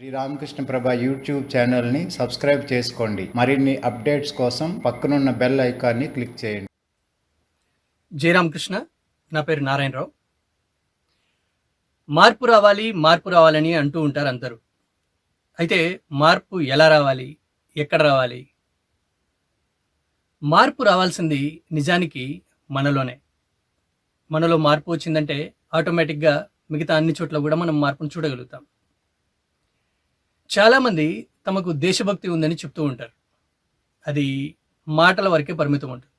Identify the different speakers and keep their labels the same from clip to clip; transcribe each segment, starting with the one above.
Speaker 1: Sri Ramakrishna Prabha YouTube ఛానల్ని subscribe చేసుకోండి. మరిన్ని అప్డేట్స్ కోసం పక్కనున్న బెల్ ఐకాన్ని క్లిక్ చేయండి.
Speaker 2: జయరామకృష్ణ నా పేరు నారాయణరావు. మార్పు రావాలి మార్పు రావాలని అంటూ ఉంటారు అందరూ. అయితే మార్పు ఎలా రావాలి ఎక్కడ రావాలి? మార్పు రావాల్సింది నిజానికి మనలోనే. మనలో మార్పు వచ్చిందంటే ఆటోమేటిక్గా మిగతా అన్ని చోట్ల కూడా మనం మార్పును చూడగలుగుతాం. చాలామంది తమకు దేశభక్తి ఉందని చెప్తూ ఉంటారు. అది మాటల వరకే పరిమితం ఉంటుంది.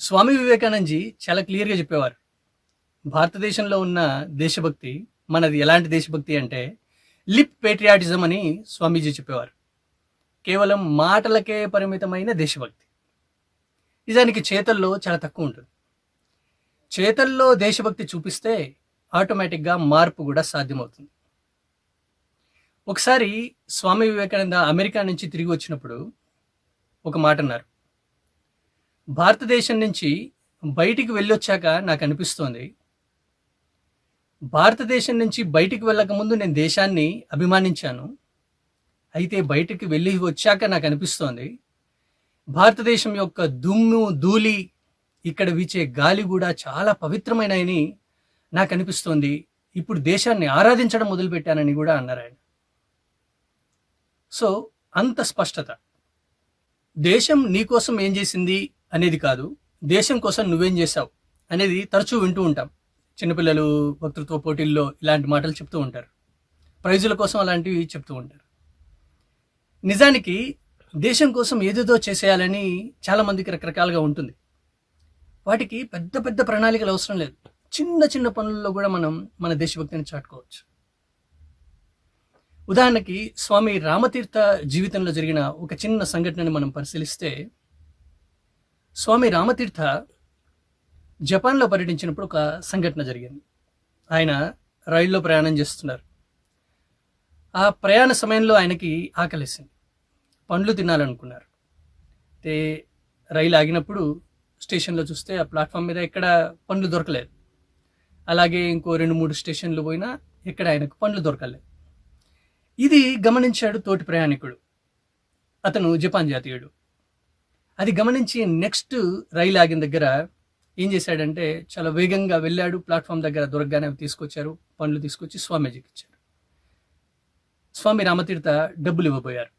Speaker 2: స్వామి వివేకానందజీ చాలా క్లియర్గా చెప్పేవారు. భారతదేశంలో ఉన్న దేశభక్తి మనది ఎలాంటి దేశభక్తి అంటే లిప్ పేట్రియాటిజం అని స్వామీజీ చెప్పేవారు. కేవలం మాటలకే పరిమితమైన దేశభక్తి. నిజానికి చేతల్లో చాలా తక్కువ ఉంటుంది. చేతల్లో దేశభక్తి చూపిస్తే ఆటోమేటిక్గా మార్పు కూడా సాధ్యమవుతుంది. ఒకసారి స్వామి వివేకానంద అమెరికా నుంచి తిరిగి వచ్చినప్పుడు ఒక మాట అన్నారు. భారతదేశం నుంచి బయటికి వెళ్ళొచ్చాక నాకు అనిపిస్తోంది. భారతదేశం నుంచి బయటికి వెళ్ళక ముందు నేను దేశాన్ని అభిమానించాను. అయితే బయటికి వెళ్ళి వచ్చాక నాకు అనిపిస్తోంది భారతదేశం యొక్క దుమ్ము ధూళి ఇక్కడ వీచే గాలి కూడా చాలా పవిత్రమైనని నాకు అనిపిస్తోంది. ఇప్పుడు దేశాన్ని ఆరాధించడం మొదలుపెట్టానని కూడా అన్నారు ఆయన. సో అంత స్పష్టత. దేశం నీకోసం ఏం చేసింది అనేది కాదు దేశం కోసం నువ్వేం చేశావు అనేది తరచూ వింటూ ఉంటాం. చిన్నపిల్లలు వక్తృత్వ పోటీల్లో ఇలాంటి మాటలు చెప్తూ ఉంటారు. ప్రైజుల కోసం అలాంటివి చెప్తూ ఉంటారు. నిజానికి దేశం కోసం ఏదేదో చేసేయాలని చాలామందికి రకరకాలుగా ఉంటుంది. వాటికి పెద్ద పెద్ద ప్రణాళికలు అవసరం లేదు. చిన్న చిన్న పనుల్లో కూడా మనం మన దేశభక్తిని చాటుకోవచ్చు. ఉదాహరణకి స్వామి రామతీర్థ జీవితంలో జరిగిన ఒక చిన్న సంఘటనని మనం పరిశీలిస్తే స్వామి రామతీర్థ జపాన్లో పర్యటించినప్పుడు ఒక సంఘటన జరిగింది. ఆయన రైల్లో ప్రయాణం చేస్తున్నారు. ఆ ప్రయాణ సమయంలో ఆయనకి ఆకలేసింది. పండ్లు తినాలనుకున్నారు. అయితే రైలు ఆగినప్పుడు స్టేషన్లో చూస్తే ఆ ప్లాట్ఫామ్ మీద ఎక్కడ పండ్లు దొరకలేదు. అలాగే ఇంకో రెండు మూడు స్టేషన్లు పోయినా ఎక్కడ ఆయనకు పండ్లు దొరకలేదు. ఇది గమనించాడు తోటి ప్రయాణికుడు. అతను జపాన్ జాతీయుడు. అది గమనించి నెక్స్ట్ రైలు ఆగిన దగ్గర ఏం చేశాడంటే చాలా వేగంగా వెళ్ళాడు ప్లాట్ఫామ్ దగ్గర దొరకగానే తీసుకొచ్చారు పండ్లు తీసుకొచ్చి స్వామీజీకి ఇచ్చారు. స్వామి రామతీర్థ డబ్బులు ఇవ్వబోయారు.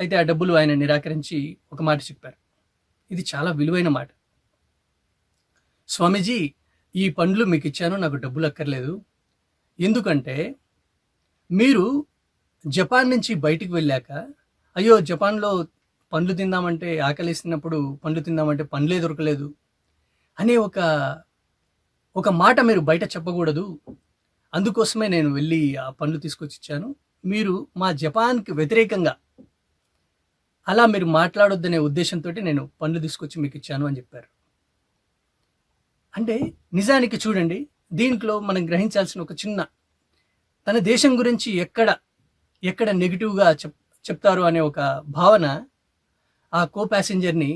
Speaker 2: అయితే ఆ డబ్బులు ఆయన నిరాకరించి ఒక మాట చెప్పారు. ఇది చాలా విలువైన మాట. స్వామీజీ ఈ పండ్లు మీకు ఇచ్చాను నాకు డబ్బులు అక్కర్లేదు. ఎందుకంటే మీరు జపాన్ నుంచి బయటికి వెళ్ళాక అయ్యో జపాన్లో పండ్లు తిందామంటే ఆకలిస్తున్నప్పుడు పండ్లు తిందామంటే పండ్లే దొరకలేదు అనే ఒక ఒక మాట మీరు బయట చెప్పకూడదు. అందుకోసమే నేను వెళ్ళి ఆ పండ్లు తీసుకొచ్చి ఇచ్చాను. మీరు మా జపాన్కి వ్యతిరేకంగా అలా మీరు మాట్లాడొద్దనే ఉద్దేశంతో నేను పండ్లు తీసుకొచ్చి మీకు ఇచ్చాను అని చెప్పారు. అంటే నిజానికి చూడండి దీంట్లో మనం గ్రహించాల్సిన ఒక చిన్న తన దేశం గురించి ఎక్కడ ఎక్కడ నెగిటివ్గా చెప్ చెప్తారు అనే ఒక భావన ఆ కో ప్యాసింజర్ని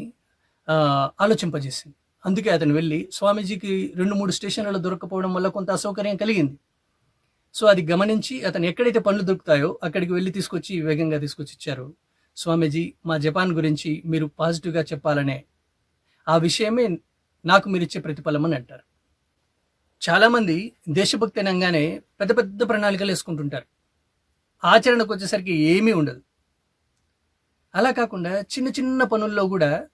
Speaker 2: ఆలోచింపజేసింది. అందుకే అతను వెళ్ళి స్వామీజీకి రెండు మూడు స్టేషన్లలో దొరకపోవడం వల్ల కొంత అసౌకర్యం కలిగింది. సో అది గమనించి అతను ఎక్కడైతే పనులు దొరుకుతాయో అక్కడికి వెళ్ళి తీసుకొచ్చి వేగంగా తీసుకొచ్చి ఇచ్చారు స్వామీజీ మా జపాన్ గురించి మీరు పాజిటివ్గా చెప్పాలనే ఆ విషయమే నాకు మీరు ఇచ్చే ప్రతిఫలం అని అంటారు. చాలామంది దేశభక్తి అనగానే పెద్ద పెద్ద ప్రణాళికలు వేసుకుంటుంటారు. ఆచరణకు వచ్చేసరికి ఏమీ ఉండదు. అలా కాకుండా చిన్న చిన్న పనుల్లో కూడా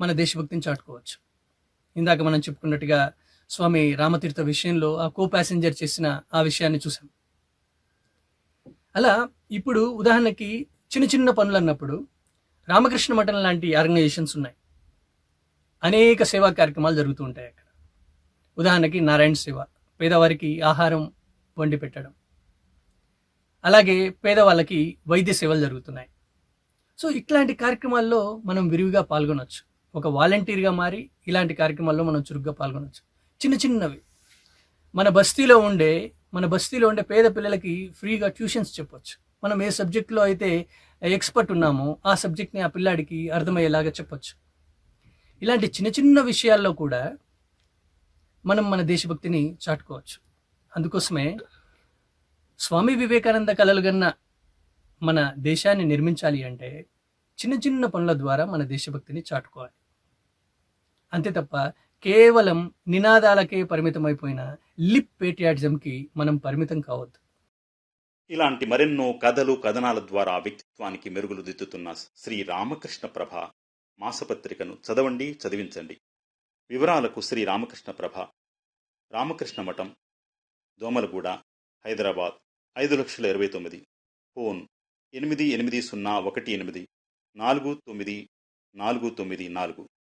Speaker 2: మన దేశభక్తిని చాటుకోవచ్చు. ఇందాక మనం చెప్పుకున్నట్టుగా స్వామి రామతీర్థ విషయంలో ఆ కో ప్యాసింజర్ చేసిన ఆ విషయాన్ని చూసాం అలా ఇప్పుడు ఉదాహరణకి చిన్న చిన్న పనులు అన్నప్పుడు రామకృష్ణ మఠం లాంటి ఆర్గనైజేషన్స్ ఉన్నాయి. అనేక సేవా కార్యక్రమాలు జరుగుతూ ఉంటాయి అక్కడ. ఉదాహరణకి నారాయణ సేవ పేదవారికి ఆహారం వండి పెట్టడం అలాగే పేదవాళ్ళకి వైద్య సేవలు జరుగుతున్నాయి. సో ఇట్లాంటి కార్యక్రమాల్లో మనం విరివిగా పాల్గొనవచ్చు ఒక వాలంటీర్గా మారి ఇలాంటి కార్యక్రమాల్లో మనం చురుగ్గా పాల్గొనవచ్చు చిన్న చిన్నవి. మన బస్తీలో ఉండే మన బస్తీలో ఉండే పేద పిల్లలకి ఫ్రీగా ట్యూషన్స్ చెప్పొచ్చు. మనం ఏ సబ్జెక్ట్లో అయితే ఎక్స్పర్ట్ ఉన్నామో ఆ సబ్జెక్ట్ని ఆ పిల్లాడికి అర్థమయ్యేలాగా చెప్పొచ్చు. ఇలాంటి చిన్న చిన్న విషయాల్లో కూడా మనం మన దేశభక్తిని చాటుకోవచ్చు. అందుకోసమే స్వామి వివేకానంద కలలుగన్న మన దేశాన్ని నిర్మించాలి అంటే చిన్న చిన్న పనుల ద్వారా మన దేశభక్తిని చాటుకోవాలి. అంతే తప్ప కేవలం నినాదాలకే పరిమితమైపోయిన లిప్ పేట్రియాటిజంకి మనం పరిమితం కావద్దు.
Speaker 3: ఇలాంటి మరెన్నో కథలు కథనాల ద్వారా వ్యక్తిత్వానికి మెరుగులు దిద్దుతున్న శ్రీ రామకృష్ణ ప్రభ మాసపత్రికను చదవండి చదివించండి. వివరాలకు శ్రీ రామకృష్ణ ప్రభ రామకృష్ణ మఠం దోమలగూడ హైదరాబాద్. ఐదు లక్షల ఇరవై తొమ్మిది. ఫోన్ ఎనిమిది ఎనిమిది సున్నా ఒకటి ఎనిమిది నాలుగు తొమ్మిది నాలుగు తొమ్మిది నాలుగు.